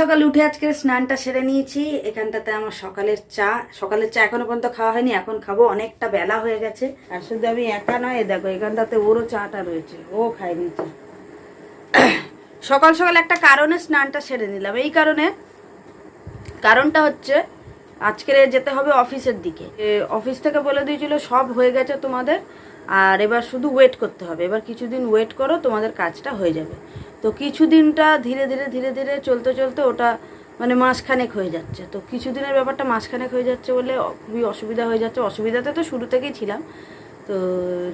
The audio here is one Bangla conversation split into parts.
সকাল উঠে আজকে স্নানটা সেরে নিয়েছি। এখানটাতে আমার সকালের চা। সকালের চা এখনও পর্যন্ত খাওয়া হয়নি, এখন খাব। অনেকটা বেলা হয়ে গেছে। আর শুধু আমি একা নয় দেখো, এখানটাতে ওরও চাটা রয়েছে। ও খাই নিয়েছে সকাল সকাল একটা কারণে স্নানটা সেরে নিলাম। এই কারণে, কারণটা হচ্ছে, আজকে যেতে হবে অফিসের দিকে। অফিস থেকে বলে দিয়েছিল, সব হয়ে গেছে তোমাদের। আর এবার শুধু ওয়েট করতে হবে। এবার কিছুদিন ওয়েট করো, তোমাদের কাজটা হয়ে যাবে। তো কিছুদিনটা ধীরে ধীরে ধীরে ধীরে চলতে চলতে ওটা মানে মাসখানেক হয়ে যাচ্ছে। তো কিছুদিনের ব্যাপারটা মাসখানেক হয়ে যাচ্ছে বলে খুবই অসুবিধা হয়ে যাচ্ছে। অসুবিধাতে তো শুরু থেকেই ছিলাম। তো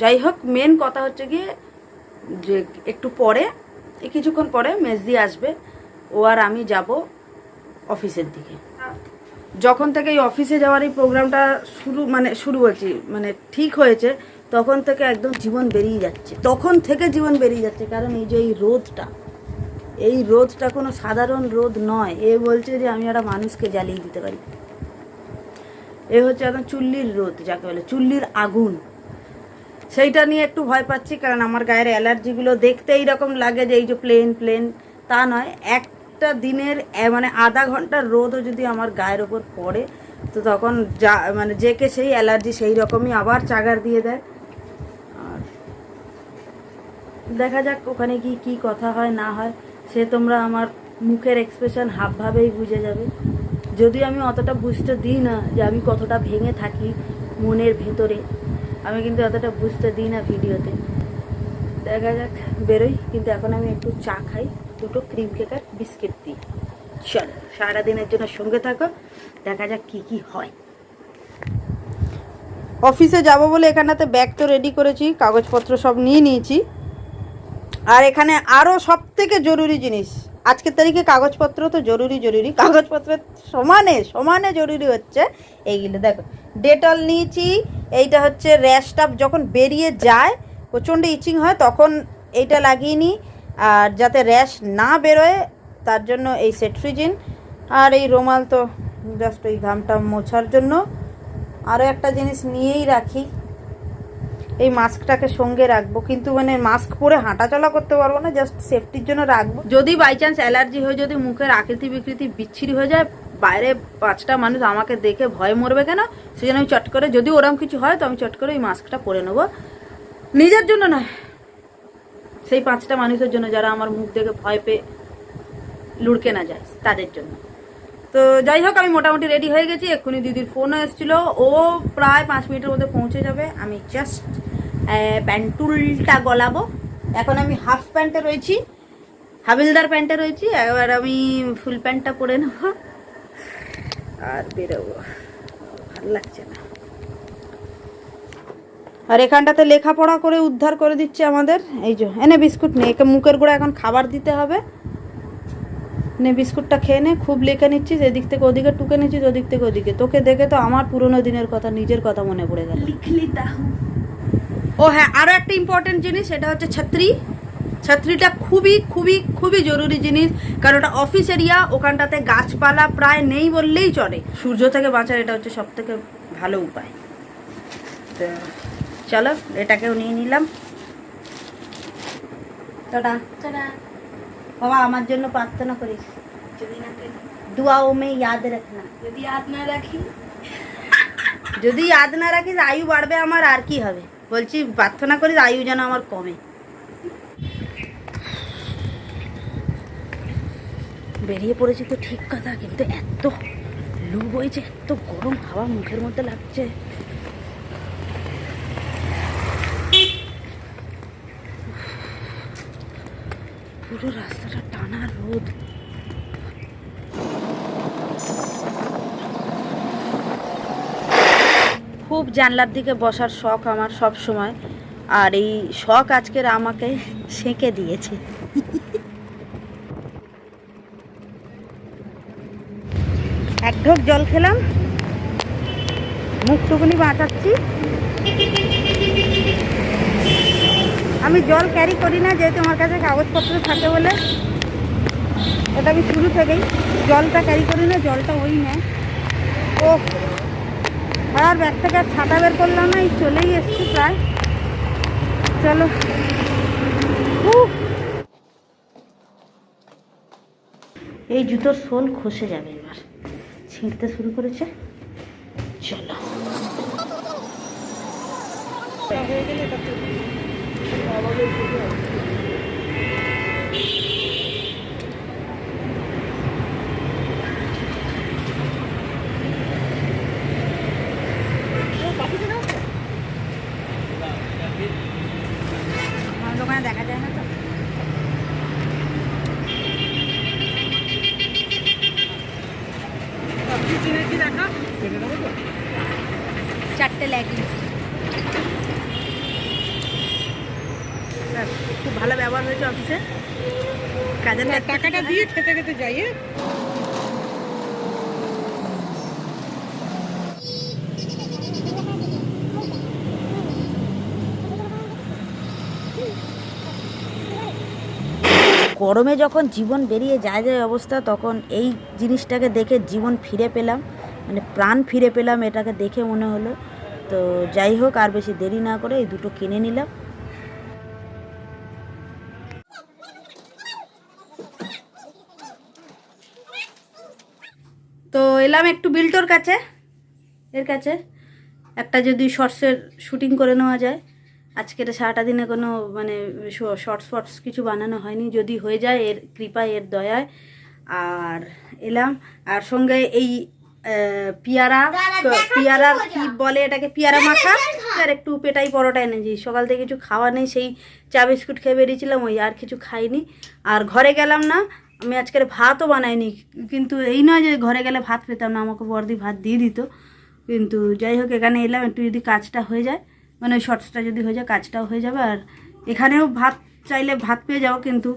যাই হোক মেন কথা হচ্ছে গিয়ে যে একটু পরে, কিছুক্ষণ পরে মেজদি আসবে। ও আর আমি যাব অফিসের দিকে। যখন থেকে এই অফিসে যাওয়ার এই প্রোগ্রামটা শুরু মানে শুরু বলছি মানে ঠিক হয়েছে তখন থেকে একদম জীবন বেরিয়ে যাচ্ছে। তখন থেকে জীবন বেরিয়ে যাচ্ছে, কারণ এই যে এই রোদটা এই রোদটা কোনো সাধারণ রোদ নয়। এ বলছে যে আমি একটা মানুষকে জ্বালিয়ে দিতে পারি। এ হচ্ছে একদম চুল্লির রোদ যাকে বলে চুল্লির আগুন। সেইটা নিয়ে একটু ভয় পাচ্ছি, কারণ আমার গায়ের অ্যালার্জিগুলো দেখতে এইরকম লাগে যে এই যে প্লেন প্লেন, তা নয়। একটা দিনের মানে আধা ঘণ্টার রোদও যদি আমার গায়ের ওপর পড়ে, তো তখন যা মানে যে কে সেই অ্যালার্জি সেই রকমই আবার চাগার দিয়ে দেয়। দেখা যাক ওখানে কি কি কথা হয়, না হয়। সে তোমরা আমার মুখের এক্সপ্রেশন হাবভাবেই বুঝে যাবে। যদিও আমি অতটা বুঝতে দিই না যে আমি কতটা ভেঙে থাকি মনের ভেতরে, আমি কিন্তু অতটা বুঝতে দিই না ভিডিওতে। দেখা যাক, বেরোই। কিন্তু এখন আমি একটু চা খাই, দুটো ক্রিম কেক আর বিস্কিট দিই। চলো, সারাদিনের জন্য সঙ্গে থাকো, দেখা যাক কি কি হয়। অফিসে যাব বলে এখানটাতে ব্যাগ তো রেডি করেছি, কাগজপত্র সব নিয়ে নিয়েছি। আর এখানে আরও সব থেকে জরুরি জিনিস। আজকের তারিখে কাগজপত্র তো জরুরি জরুরি। কাগজপত্রের সমানে সমানে জরুরি হচ্ছে এইগুলো। দেখো, ডেটল নিয়েছি, এইটা হচ্ছে র্যাশটা যখন বেরিয়ে যায়, প্রচণ্ড ইচিং হয়, তখন এইটা লাগিয়ে নিই। আর যাতে র্যাশ না বেরোয়, তার জন্য এই সেট্রিজিন আর এই রুমাল তো জাস্ট ওই ঘামটা মোছার জন্য। আরও একটা জিনিস নিয়েই রাখি। এই মাস্কটাকে সঙ্গে রাখব। কিন্তু মানে মাস্ক পরে হাঁটাচলা করতে পারব না জাস্ট সেফটির জন্য রাখব। যদি বাই চান্স অ্যালার্জি হয়ে, যদি মুখের আকৃতি বিকৃতি বিচ্ছিরি হয়ে যায়, বাইরে পাঁচটা মানুষ আমাকে দেখে ভয় মরবে কেন? সেজন্য আমি চট করে, যদি ওরম কিছু হয়, তো আমি চট করে ওই মাস্কটা পরে নেব। নিজের জন্য নয়, সেই পাঁচটা মানুষের জন্য যারা আমার মুখ দেখে ভয় পেয়ে লুড়কে না যায়, তাদের জন্য। তো যাই হোক, আমি মোটামুটি রেডি হয়ে গেছি। এক্ষুনি দিদির ফোনও এসেছিল। ও প্রায় পাঁচ মিনিটের মধ্যে পৌঁছে যাবে। আমি জাস্ট প্যান্টুলটা গলাবো। এখন আমি হাফ প্যান্টে রয়েছি। হাবিলদার প্যান্টে রয়েছি। এবার আমি ফুল প্যান্টটা পরে নেব। আর বেরোবো। ভালো লাগছে না। আর এখানটাতে লেখাপড়া করে উদ্ধার করে দিচ্ছে আমাদের। এই যে, এনে বিস্কুট নেই। একে মুখের গোড়া এখন খাবার দিতে হবে। নে বিস্কুটটা খেয়ে নে খুব লেখে নিচ্ছিস এদিক থেকে ওদিকে টুকে নিচ্ছিস ওদিক থেকে ওদিকে। তোকে দেখে তো আমার পুরোনো দিনের কথা নিজের কথা মনে পড়ে গেল। ও হ্যাঁ আরও একটা ইম্পর্টেন্ট জিনিস সেটা হচ্ছে ছাত্রী। ছাত্রীটা খুবই খুবই খুবই জরুরি জিনিস কারণ ওটা অফিস এরিয়া ওখানটাতে গাছপালা প্রায় নেই বললেই চলে। সূর্য থেকে বাঁচার এটা হচ্ছে সব থেকে ভালো উপায়। তো চলো এটাকেও নিয়ে নিলাম। টাটা। বাবা আমার জন্য প্রার্থনা করিস। যদি না করি। দুয়াও মে ইয়াদ রাখনা যদি হাত না রাখি। যদি ইয়াদ না রাখিস আয়ু বাড়বে আমার আর কি হবে? বলছি প্রার্থনা করিস আয়ু যেন আমার কমে। বেরিয়ে পড়েছি তো ঠিক কথা কিন্তু এত লু বইছে এত গরম হাওয়া মুখের মধ্যে লাগছে। পুরো রাস্তাটা টানা রোদ খুব জানলার দিকে বসার শখ আমার সব সময়। আর এই শখ আজকের আমাকে সেঁকে দিয়েছে। এক ঢোক জল খেলাম। মুখটুকুনি বাঁচাচ্ছি। আমি জল ক্যারি করি না, যেহেতু আমার কাছে কাগজপত্র থাকে বলে। এটা আমি শুরু থেকেই, জলটা ক্যারি করি না, জলটা ওই নেয়। ও আর ব্যাগ থেকে আর ছাতা বের করলাম না, এই চলেই এসছি প্রায়। চলো। এই জুতোর সোল খসে যাবে এবার। ছিঁড়তে শুরু করেছে। চলো। আমার দোকানে দেখা যায় না তো চারটে লেগিংস খুব ভালো ব্যবহার হয়েছে অফিসে কাজের কাজ টাকাটা দিয়ে খেতে খেতে যাই? গরমে যখন জীবন বেরিয়ে যায় যায় অবস্থা, তখন এই জিনিসটাকে দেখে জীবন ফিরে পেলাম মানে প্রাণ ফিরে পেলাম এটাকে দেখে মনে হলো তো যাই হোক, আর বেশি দেরি না করে এই দুটো কিনে নিলাম এলাম একটু বিল্টোর কাছে এর কাছে। একটা যদি শর্টসের শুটিং করে নেওয়া যায়। আজকের সারাটা দিনে কোনো মানে শর্টস ফর্টস কিছু বানানো হয়নি। যদি হয়ে যায় এর কৃপায় এর দয়ায়। আর এলাম আর সঙ্গে এই পিয়ারা পিয়ারার কি বলে। এটাকে? পিয়ারা মাখা? আর একটু পেটাই পরোটা এনেছি। সকাল থেকে কিছু খাওয়া নেই সেই চা বিস্কুট খেয়ে বেরিয়েছিলাম ওই আর কিছু খাইনি। আর ঘরে গেলাম না আমি আজকের ভাতও বানাইনি কিন্তু এই নয় যে ঘরে গেলে ভাত পেতাম না আমাকে বর্দি ভাত দিয়ে দিত। কিন্তু যাই হোক এখানে এলাম একটু যদি কাজটা হয়ে যায় মানে ওই শর্টসটা যদি হয়ে যায় কাজটাও হয়ে যাবে। আর এখানেও ভাত চাইলে ভাত পেয়ে যাও কিন্তু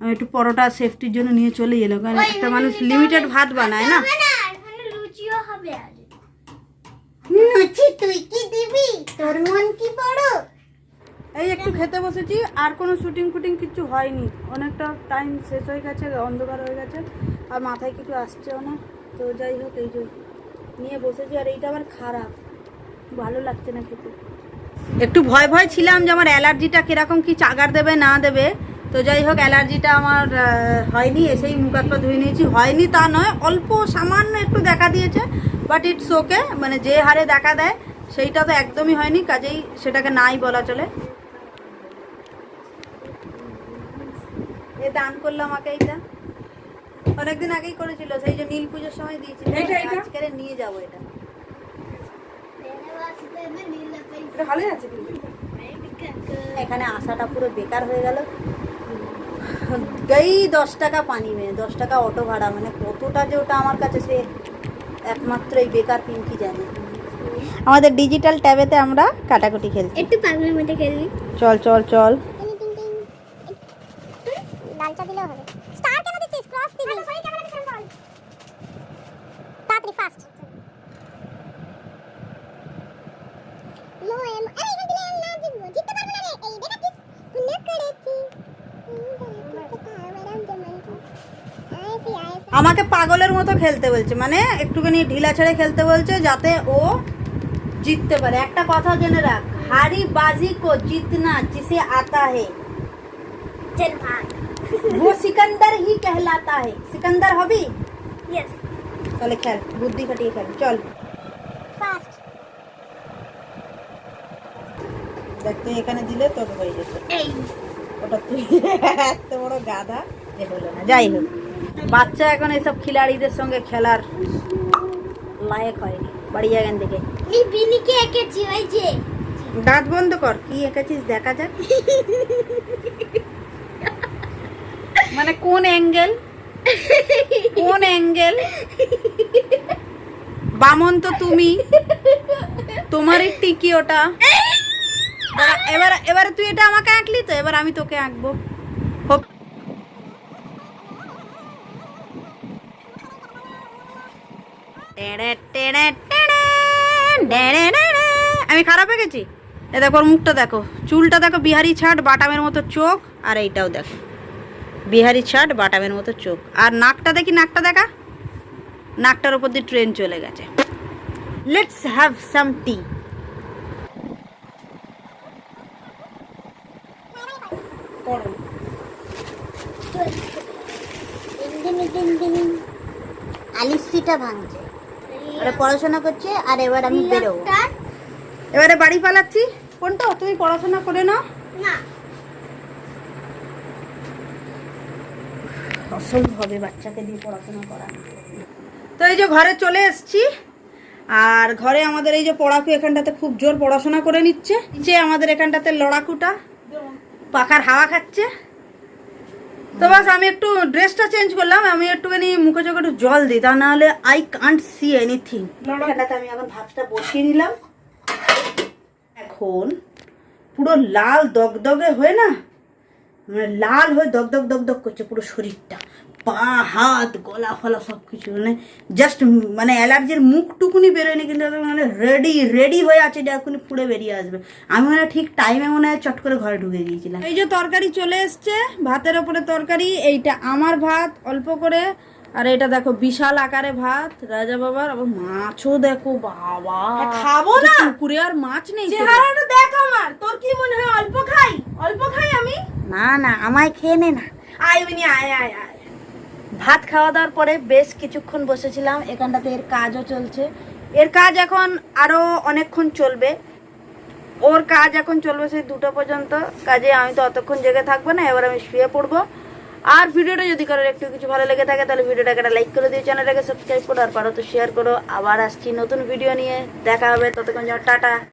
আমি একটু পরোটা সেফটির জন্য নিয়ে চলে এলাম কারণ একটা মানুষ লিমিটেড ভাত বানায় না। লুচিও হবে আজ। লুচি তুই কি দিবি? তোর মন কি বড়? এই একটু খেতে বসেছি, আর কোনো শুটিং ফুটিং কিছু হয়নি। অনেকটা টাইম শেষ হয়ে গেছে, অন্ধকার হয়ে গেছে, আর মাথায় কিছু আসছেও না। তো যাই হোক, এই যে নিয়ে বসেছি, আর এইটা আবার খারাপ। ভালো লাগছে না খেতে। একটু ভয় ভয় ছিলাম যে আমার অ্যালার্জিটা কীরকম, কি চাগার দেবে, না দেবে। তো যাই হোক, অ্যালার্জিটা আমার হয়নি, এসেই মুখ পা ধুয়ে নিয়েছি। হয়নি তা নয়, অল্প সামান্য একটু দেখা দিয়েছে বাট ইটস ওকে মানে যে হারে দেখা দেয়, সেইটা তো একদমই হয়নি, কাজেই সেটাকে নাই বলা চলে। দান করল আমাকে এইটা। অনেকদিন আগেই করেছিল সেই যে নীল পুজোর সময় দিয়েছিল? আজকে নিয়ে যাব এটা। ভালোই আছে এখানে আসাটা পুরো বেকার হয়ে গেল। গেই দশ টাকা পানি মেয়ে দশ টাকা অটো ভাড়া মানে কতটা যে ওটা আমার কাছে সে একমাত্র এই বেকার পিঙ্কি জানে। আমাদের ডিজিটাল ট্যাবেতে আমরা কাটাকুটি খেলছি। একটু পাগলের মধ্যে খেলবি। চল চল চল। আমাকে পাগলের মতো খেলতে বলছে মানে একটুখানি ঢিলা ছেড়ে খেলতে বলছে যাতে ও জিততে পারে একটা কথা জেনে রাখ হারি বাজি কো জিতনা जिसे आता है वो सिकंदर ही कहलाता है सिकंदर हबी यस चले खेल बुद्धि खटिए खेल चल फास्ट দেখ তুই এখানে দিলে তোর হয়ে যেত। ওটা তুই। এত বড় গাধা। যে হলো না। যাই হোক বাচ্চা এখন এসব খিলাড়িদের সঙ্গে খেলার লায়ক হয়নি। বাড়ি এখান থেকে। বিনিকে এঁকেছি ওই যে? দাঁত বন্ধ কর। কি এঁকেছিস? দেখা যাক। মানে কোন অ্যাঙ্গেল? কোন অ্যাঙ্গেল? বামন তো তুমি। তোমারই টিকি ওটা। এবার- এবার তুই এটা আমাকে আঁকলি তো, এবার আমি তোকে আঁকবো। ডেড়ে। আমি খারাপ গেছি এ দেখো, ওর মুখটা দেখো। চুলটা দেখো, বিহারি ছাট, বাটামের মতো চোখ, আর এইটাও দেখো। বিহারি ছাট, বাটামের মতো চোখ। আর নাকটা দেখি, নাকটা দেখা। নাকটার উপর দিয়ে ট্রেন চলে গেছে। লেটস হ্যাভ সাম টি করো এই দিন দিন দিন ভাঙছে। ওরা পড়াশোনা করছে আর এবার আমি বেরোবো। এবারে বাড়ি পালাচ্ছি। কোনটা? তুমি পড়াশোনা করে নাও। না। অসম্ভব হবে বাচ্চাকে দিয়ে পড়াশোনা করানো তো এই যে ঘরে চলে এসেছি। আর ঘরে আমাদের এই যে পড়াকু এখানটাতে খুব জোর পড়াশোনা করে নিচ্ছে। যে আমাদের এখানটাতে লড়াকুটা। পাখার হাওয়া খাচ্ছে। তো বাস আমি একটু ড্রেসটা চেঞ্জ করলাম আমি একটুখানি মুখে চোখে একটু জল দিই তা নাহলে আই কান্ট সি এনিথিং খেলাতে আমি এখন ভাতটা বসিয়ে নিলাম। এখন পুরো লাল দগদগে হয়ে না মানে লাল হয়ে দগদগ দগদগ করছে পুরো শরীরটা। পা হাত গলা ফলা সব কিছু মানে জাস্ট মানে অ্যালার্জির মুখটুকুনি বেরোয়নি কিন্তু মানে রেডি রেডি হয়ে আছে যে এখনই পুড়ে বেরিয়ে আসবে। আমি মানে ঠিক টাইমে মনে হয় চট করে ঘরে ঢুকে গিয়েছিলাম। এই যে তরকারি চলে এসছে ভাতের ওপরে তরকারি এইটা আমার ভাত অল্প করে। আর এটা দেখো বিশাল আকারে ভাত রাজা বাবার আবার মাছও দেখো বাবা। খাব না। পুকুরে আর মাছ নেই চেহারাটা দেখ আমার তোর কি মনে হয় অল্প খাই? অল্প খাই আমি? না না আমায় খেয়ে নে না। আয় মিনি আয় আয় আয়। ভাত খাওয়া দাওয়ার পরে বেশ কিছুক্ষণ বসেছিলাম। এখানটাতে এর কাজও চলছে। এর কাজ এখন আরও অনেকক্ষণ চলবে। ওর কাজ এখন চলবে সেই দুটো পর্যন্ত। কাজে আমি তো অতক্ষণ জেগে থাকব না, এবার আমি শুয়ে পড়ব। আর ভিডিওটা যদি কারোর একটু কিছু ভালো লেগে থাকে, তাহলে ভিডিওটাকে একটা লাইক করে দিও, চ্যানেলটাকে সাবস্ক্রাইব করো, আর পারো তো শেয়ার করো। আবার আসছি নতুন ভিডিও নিয়ে। দেখা হবে, ততক্ষণ যেন টাটা।